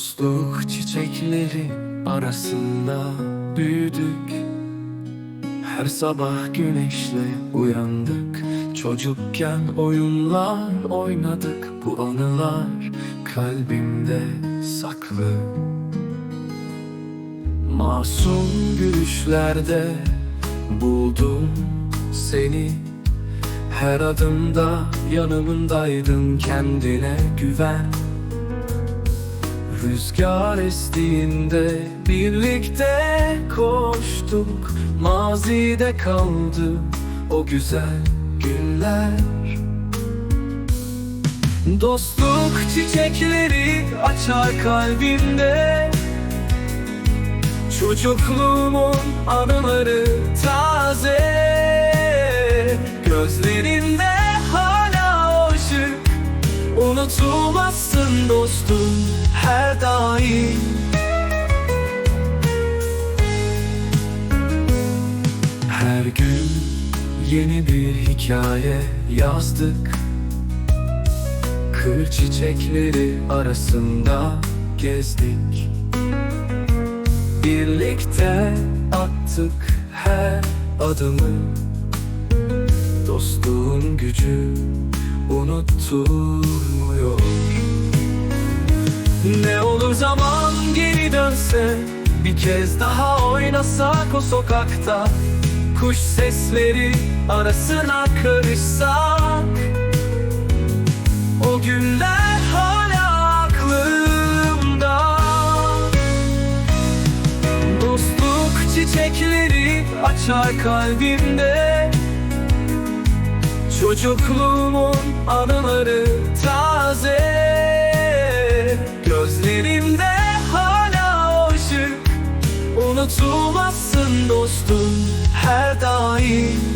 Dostluk çiçekleri arasında büyüdük. Her sabah güneşle uyandık. Çocukken oyunlar oynadık. Bu anılar kalbimde saklı. Masum gülüşlerde buldum seni. Her adımda yanımdaydın kendine güven Rüzgar estiğinde birlikte koştuk. Mazide kaldı o güzel günler. Dostluk çiçekleri açar kalbimde. Çocukluğumun anıları taze. Gözlerinde hala o ışık Unutulmazsın dostum her Her gün yeni bir hikaye yazdık. Kır çiçekleri arasında gezdik. Birlikte attık her adımı. Dostluğun gücü unutulmuyor Ne olur zaman geri dönse Bir kez daha oynasak o sokakta. Kuş sesleri arasına karışsak O günler hala aklımda. Dostluk çiçekleri açar kalbimde. Çocukluğumun anıları taze her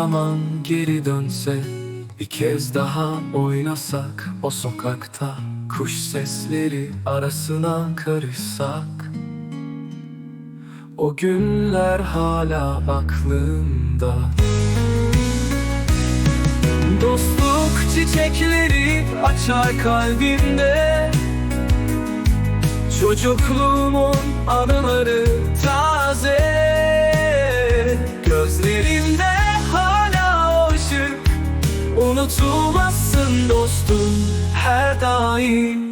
zaman geri dönse Bir kez daha oynasak o sokakta. Kuş sesleri arasına karışsak. O günler hala aklımda. Dostluk çiçekleri açar kalbimde. Çocukluğumun anıları taze Unutulmazsın dostum her daim